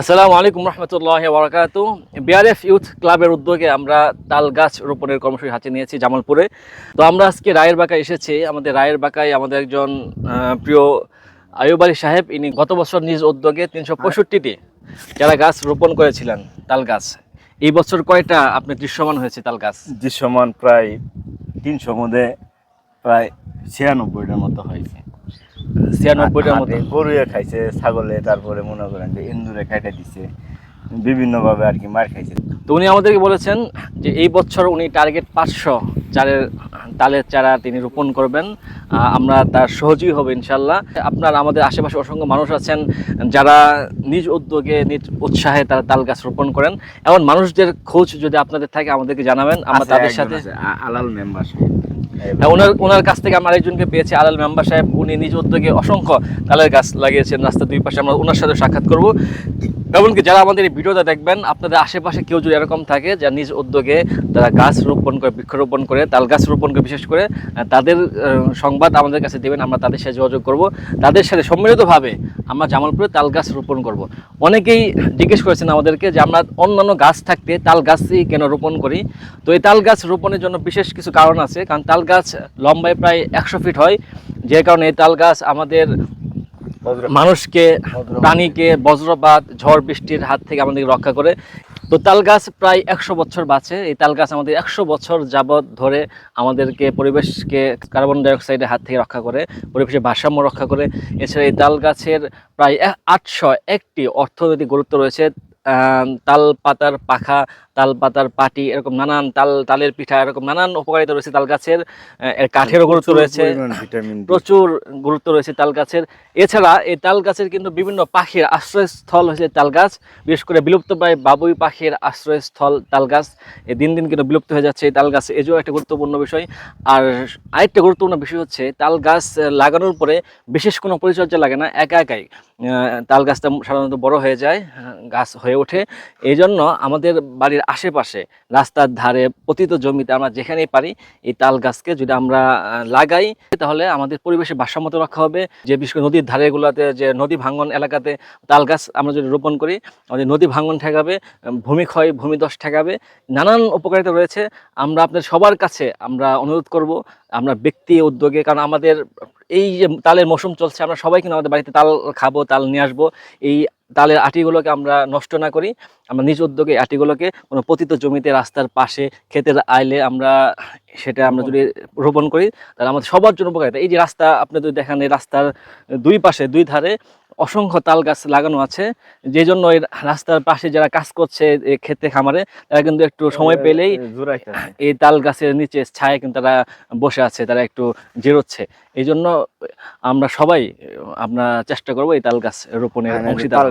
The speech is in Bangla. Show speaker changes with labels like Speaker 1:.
Speaker 1: আসসালামু আলাইকুম রহমতুল্লাহ বরকাত বিআরএফ ইউথ ক্লাবের উদ্যোগে আমরা তাল গাছ রোপণের কর্মসূচি হাতে নিয়েছি জামালপুরে। তো আমরা আজকে রায়ের বাঁকায় এসেছি। আমাদের রায়ের বাঁকায় আমাদের একজন প্রিয় আয়ুব আলী সাহেব। ইনি গত বছর নিজ উদ্যোগে তিনশো পঁয়ষট্টিটি যারা গাছ রোপণ করেছিলেন তাল গাছ। এই বছর কয়টা আপনি দৃশ্যমান হয়েছে তাল গাছ?
Speaker 2: দৃশ্যমান প্রায় তিনশো মধ্যে প্রায় ছিয়ানব্বইটার মতো হয়েছে।
Speaker 1: ছিয়ানব্বইটার মতো।
Speaker 2: গরুয়ে খাইছে ছাগলে তারপরে মনে করেন যে ইন্দুরে খাইটা দিছে বিভিন্নভাবে আর কি মার খাইছে।
Speaker 1: তো উনি আমাদেরকে বলেছেন যে এই বছর উনি টার্গেট পাঁচশো চারের তালের চারা তিনি রোপণ করবেন। আমরা তার সহযোগী হব ইনশাল্লাহ আপনার আমাদের আশেপাশে অসংখ্য মানুষ আছেন যারা নিজ উদ্যোগে নিজ উৎসাহে তারা তাল গাছ রোপণ করেন। এমন মানুষদের খোঁজ যদি আপনাদের থাকে আমাদেরকে জানাবেন। আমরা তাদের সাথে
Speaker 2: আলাল মেম্বার
Speaker 1: হ্যাঁ, ওনার ওনার কাছ থেকে আমরা আরেকজনকে পেয়েছি আলাল মেম্বার সাহেব। উনি নিজ উদ্যোগে অসংখ্য তালের গাছ লাগিয়েছেন। রাস্তার দুই পাশে আমরা ওনার সাথে সাক্ষাৎ করব। এমনকি যারা আমাদের এই ভিডিওটা দেখবেন, আপনাদের আশেপাশে কেউ যদি এরকম থাকে যা নিজ উদ্যোগে তারা গাছ রোপণ করে, বৃক্ষরোপণ করে, তাল গাছ রোপণ করে বিশেষ করে তাদের সংবাদ আমাদের কাছে দেবেন, আমরা তাদের সাথে যোগাযোগ করব। তাদের সাথে সম্মিলিতভাবে আমরা জামালপুরে তাল গাছ রোপণ করব। অনেকেই জিজ্ঞেস করেছেন আমাদেরকে যে আমরা অন্যান্য গাছ থাকতে তাল গাছই কেন রোপণ করি? তো এই তাল গাছ রোপণের জন্য বিশেষ কিছু কারণ আছে, কারণ তাল গাছ লম্বায় প্রায় একশো ফিট হয়, যে কারণে এই তাল গাছ আমাদের মানুষকে প্রাণীকে বজ্রপাত ঝড় বৃষ্টির হাত থেকে আমাদেরকে রক্ষা করে। তো তাল গাছ প্রায় একশো বছর বাঁচে। এই তাল গাছ আমাদের একশো বছর যাবৎ ধরে আমাদেরকে পরিবেশকে কার্বন ডাইঅক্সাইডের হাত থেকে রক্ষা করে পরিবেশের ভারসাম্য রক্ষা করে। এছাড়া এই তাল গাছের প্রায় আটশো একটি অর্থনৈতিক গুরুত্ব রয়েছে। তাল পাতার পাখা তাল পাতার পাটি এরকম নানান তাল তালের পিঠা এরকম নানান উপকারিতা রয়েছে তাল গাছের কাঠেরও গুরুত্ব রয়েছে। প্রচুর গুরুত্ব রয়েছে তাল গাছের এছাড়া এই তাল গাছের কিন্তু বিভিন্ন পাখির আশ্রয়স্থল হয়েছে তাল গাছ বিশেষ করে বিলুপ্তপ্রায় বাবুই পাখির আশ্রয়স্থল তাল গাছ এ দিন দিন কিন্তু বিলুপ্ত হয়ে যাচ্ছে এই তাল গাছ এজও একটা গুরুত্বপূর্ণ বিষয়। আর আরেকটা গুরুত্বপূর্ণ বিষয় হচ্ছে তাল গাছ লাগানোর পরে বিশেষ কোনো পরিচর্যা লাগে না একা একাই। তাল গাছটা সাধারণত বড় হয়ে যায় গাছ হয়ে ওঠে। এই জন্য আমাদের বাড়ির আশেপাশে রাস্তার ধারে পতিত জমিতে আমরা যেখানেই পারি এই তাল গাছকে যদি আমরা লাগাই তাহলে আমাদের পরিবেশের ভারসাম্যতা রক্ষা হবে। যে বিশেষ করে নদীর ধারেগুলোতে যে নদী ভাঙ্গন এলাকাতে তাল গাছ আমরা যদি রোপণ করি আমাদের নদী ভাঙ্গন ঠেকাবে উম, ভূমিক্ষয় ভূমিদশ ঠেকাবে। নানান উপকারিতা রয়েছে। আমরা আপনাদের সবার কাছে আমরা অনুরোধ করব আমরা ব্যক্তি উদ্যোগে কারণ আমাদের এই যে তালের মৌসুম চলছে আমরা সবাই কিন্তু আমাদের বাড়িতে তাল খাব তাল নিয়ে আসব। এই তালের আটিগুলোকে আমরা নষ্ট না করি। আমরা নিজ উদ্যোগে আটিগুলোকে কোনো পতিত জমিতে রাস্তার পাশে ক্ষেতের আইলে আমরা সেটা আমরা যদি রোপণ করি তাহলে আমাদের সবার জন্য উপকারিতা এই যে রাস্তা আপনি যদি দেখেন এই রাস্তার দুই পাশে দুই ধারে অসংখ্য তাল গাছ লাগানো আছে। যে জন্য এই রাস্তার পাশে যারা কাজ করছে ক্ষেতে খামারে তারা কিন্তু একটু সময় পেলেই এই তাল গাছের নিচে ছায় কিন্তু তারা বসে আছে তারা একটু জেরোচ্ছে। এই জন্য আমরা সবাই আমরা চেষ্টা করব এই তাল গাছ রোপণের অংশীদার